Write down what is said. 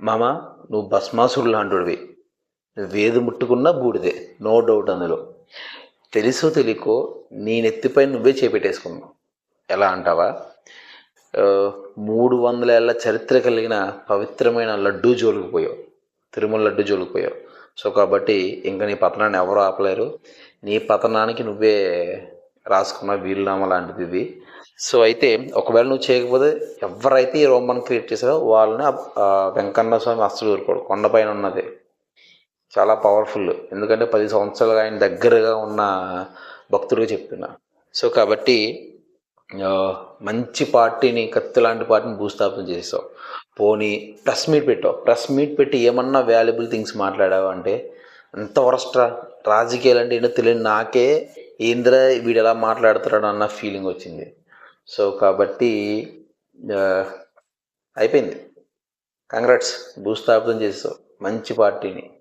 మామ నువ్వు భస్మాసుడు లాంటివి నువ్వు వేది ముట్టుకున్నా బూడిదే. నో డౌట్ అందులో. తెలుసో తెలియకో నీ నెత్తిపై నువ్వే చేపెట్టేసుకున్నావు. ఎలా అంటావా? మూడు వందల ఏళ్ళ చరిత్ర కలిగిన పవిత్రమైన లడ్డూ జోలికి పోయావు. తిరుమల లడ్డు జోలికి పోయావు. సో కాబట్టి ఇంకా నీ పతనాన్ని ఎవరు ఆపలేరు. నీ పతనానికి నువ్వే రాసుకున్న వీలునామా లాంటిది ఇది. సో అయితే ఒకవేళ నువ్వు చేయకపోతే ఎవరైతే ఈ రోమన్ క్రియేట్ చేశారో వాళ్ళని వెంకన్న స్వామి అస్సలు ఊరుకోడు. కొండపైన ఉన్నది. చాలా పవర్ఫుల్. ఎందుకంటే పది సంవత్సరాలుగా ఆయన దగ్గరగా ఉన్న భక్తుడిగా చెప్తున్నా. సో కాబట్టి మంచి పార్టీని కత్తి లాంటి పార్టీని భూస్థాపన చేసావు. పోనీ ప్రెస్ మీట్ పెట్టావు. ప్రెస్ మీట్ పెట్టి ఏమన్నా వాల్యుబుల్ థింగ్స్ మాట్లాడావు అంటే అంత వరస్ట్రా. రాజకీయాలు అంటే ఏంటో తెలియని నాకే ఏంద్రా వీడు ఎలా మాట్లాడుతున్నాడు అన్న ఫీలింగ్ వచ్చింది. సో కాబట్టి అయిపోయింది. కంగ్రాట్స్ భూస్థాపితం చేసావు. మంచి పార్టీని.